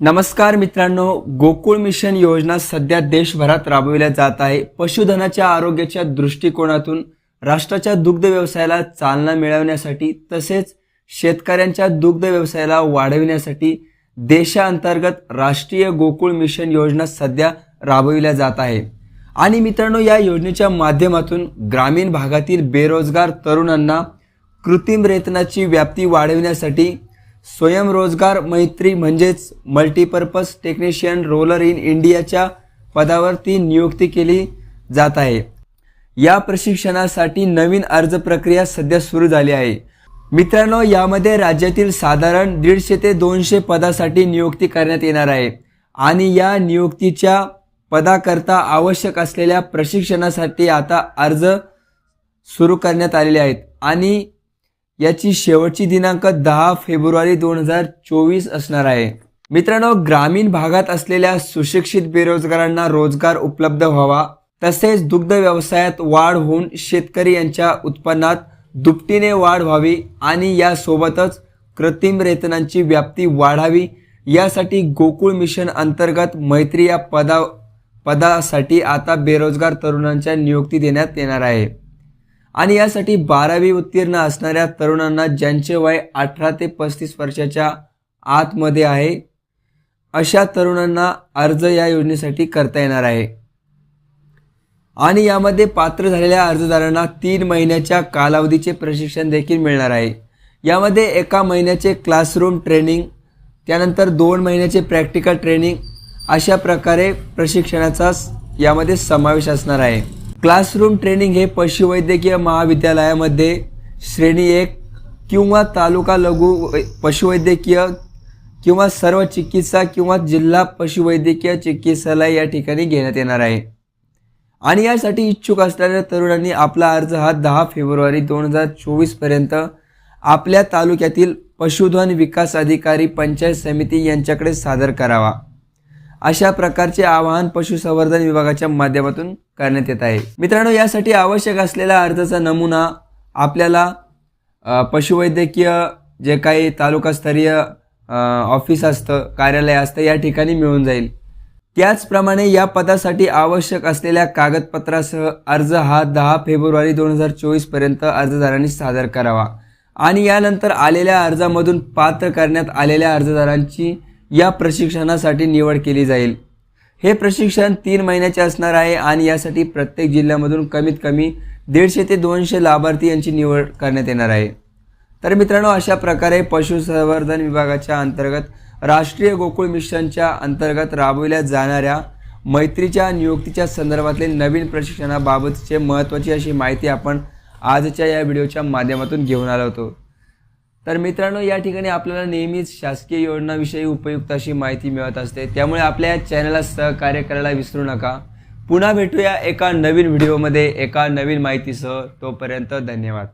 नमस्कार मित्रांनो गोकुळ मिशन योजना सध्या देशभरात राबविल्या जात आहे. पशुधनाच्या आरोग्याच्या दृष्टिकोनातून राष्ट्राच्या दुग्ध व्यवसायाला चालना मिळवण्यासाठी तसेच शेतकऱ्यांच्या दुग्ध व्यवसायाला वाढविण्यासाठी देशांतर्गत राष्ट्रीय गोकुळ मिशन योजना सध्या राबविल्या जात आहे. आणि मित्रांनो या योजनेच्या माध्यमातून ग्रामीण भागातील बेरोजगार तरुणांना कृत्रिम रेतनाची व्याप्ती वाढविण्यासाठी स्वयंरोजगार मैत्री म्हणजेच मल्टीपर्पज टेक्निशियन रोलर इन इंडियाच्या पदावरती नियुक्ती केली जात आहे. या प्रशिक्षणासाठी नवीन अर्ज प्रक्रिया सध्या सुरू झाली आहे. मित्रांनो यामध्ये राज्यातील साधारण दीडशे ते दोनशे पदासाठी नियुक्ती करण्यात येणार आहे आणि या नियुक्तीच्या पदाकरता आवश्यक असलेल्या प्रशिक्षणासाठी आता अर्ज सुरू करण्यात आलेले आहेत आणि याची शेवटची दिनांक दहा फेब्रुवारी दोन हजार चोवीस असणार आहे. मित्रांनो ग्रामीण भागात असलेल्या सुशिक्षित बेरोजगारांना रोजगार उपलब्ध व्हावा तसेच दुग्ध व्यवसायात वाढ होऊन शेतकरी यांच्या उत्पन्नात दुपटीने वाढ व्हावी आणि यासोबतच कृत्रिम रेतनांची व्याप्ती वाढावी यासाठी गोकुळ मिशन अंतर्गत मैत्री या पदा पदासाठी आता बेरोजगार तरुणांच्या नियुक्ती देण्यात येणार आहे. आणि यासाठी बारावी उत्तीर्ण असणाऱ्या तरुणांना ज्यांचे वय अठरा ते पस्तीस वर्षाच्या आतमध्ये आहे अशा तरुणांना अर्ज या योजनेसाठी करता येणार आहे. आणि यामध्ये पात्र झालेल्या अर्जदारांना तीन महिन्याच्या कालावधीचे प्रशिक्षण देखील मिळणार आहे. यामध्ये एका महिन्याचे क्लासरूम ट्रेनिंग त्यानंतर दोन महिन्याचे प्रॅक्टिकल ट्रेनिंग अशा प्रकारे प्रशिक्षणाचा यामध्ये समावेश असणार आहे. क्लासरूम ट्रेनिंग हे पशुवैद्यकीय महाविद्यालयामध्ये श्रेणी एक किंवा तालुका लघु वै- पशुवैद्यकीय किंवा सर्व चिकित्सा किंवा जिल्हा पशुवैद्यकीय चिकित्सालय या ठिकाणी घेण्यात येणार आहे. आणि यासाठी इच्छुक असणाऱ्या तरुणांनी आपला अर्ज हा दहा फेब्रुवारी दोन हजार चोवीसपर्यंत आपल्या तालुक्यातील पशुधन विकास अधिकारी पंचायत समिती यांच्याकडे सादर करावा. अशा प्रकारचे आवाहन पशुसंवर्धन विभागाच्या माध्यमातून करण्यात येत आहे. मित्रांनो यासाठी आवश्यक असलेला अर्जाचा नमुना आपल्याला पशुवैद्यकीय जे काही तालुकास्तरीय ऑफिस असतं कार्यालय असतं या ठिकाणी मिळून जाईल. त्याचप्रमाणे या पदासाठी आवश्यक असलेल्या कागदपत्रासह अर्ज हा दहा फेब्रुवारी दोन हजार चोवीसपर्यंत अर्जदारांनी सादर करावा. आणि यानंतर आलेल्या अर्जामधून पात्र करण्यात आलेल्या अर्जदारांची या प्रशिक्षणासाठी निवड केली जाईल. हे प्रशिक्षण तीन महिन्याचे असणार आहे आणि यासाठी प्रत्येक जिल्ह्यामधून कमीत कमी दीडशे ते दोनशे लाभार्थी यांची निवड करण्यात येणार आहे. तर मित्रांनो अशा प्रकारे पशुसंवर्धन विभागाच्या अंतर्गत राष्ट्रीय गोकुळ मिशनच्या अंतर्गत राबविल्या जाणाऱ्या मैत्रीच्या नियुक्तीच्या संदर्भातले नवीन प्रशिक्षणाबाबतचे महत्त्वाची अशी माहिती आपण आजच्या या व्हिडिओच्या माध्यमातून घेऊन आलो होतो तर मित्रांनो या ठिकाणी आपल्याला नेहमीच शासकीय योजनाविषयी उपयुक्त अशी माहिती मिळत असते. त्यामुळे आपल्या या चॅनलला सहकार्य करायला विसरू नका. पुन्हा भेटूया एका नवीन व्हिडिओमध्ये एका नवीन माहितीसह. तोपर्यंत धन्यवाद.